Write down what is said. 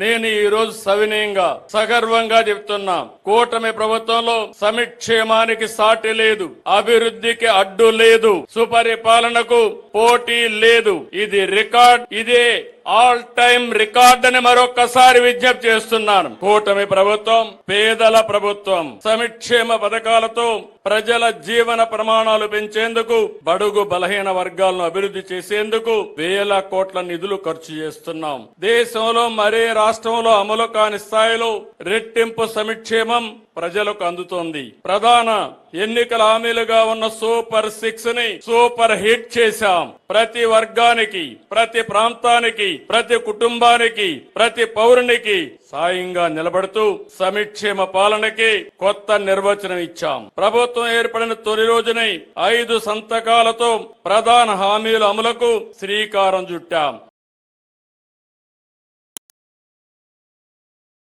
నేను ఈ రోజు సవినయంగా సగర్వంగా చెప్తున్నా. కూటమి ప్రభుత్వంలో సమిక్షేమానికి సాటి లేదు అభివృద్ధికి అడ్డు లేదు సుపరిపాలనకు పోటీ లేదు. ఇది రికార్డ్ ఇదే ఆల్ టైమ్ రికార్డ్ అని మరొకసారి విజ్ఞప్తి చేస్తున్నాను. కూటమి ప్రభుత్వం పేదల ప్రభుత్వం సమిక్షేమ పథకాలతో ప్రజల జీవన ప్రమాణాలు పెంచేందుకు బడుగు బలహీన వర్గాలను అభివృద్ధి చేసేందుకు వేల కోట్ల నిధులు ఖర్చు చేస్తున్నాం. దేశంలో మరే రాష్ట్రంలో అమలు కాని స్థాయిలో రెట్టింపు సమిక్షేమం ప్రజలకు అందుతోంది. ప్రధాన ఎన్నికల హామీలుగా ఉన్న సూపర్ సిక్స్ని సూపర్ హిట్ చేశాం. ప్రతి వర్గానికి ప్రతి ప్రాంతానికి ప్రతి కుటుంబానికి ప్రతి పౌరునికి సాయంగా నిలబడుతూ సమిక్షేమ పాలనకి కొత్త నిర్వచనం ఇచ్చాం. ప్రభుత్వం ఏర్పడిన తొలి రోజునే ఐదు సంతకాలతో ప్రధాన హామీల అమలుకు శ్రీకారం చుట్టాం.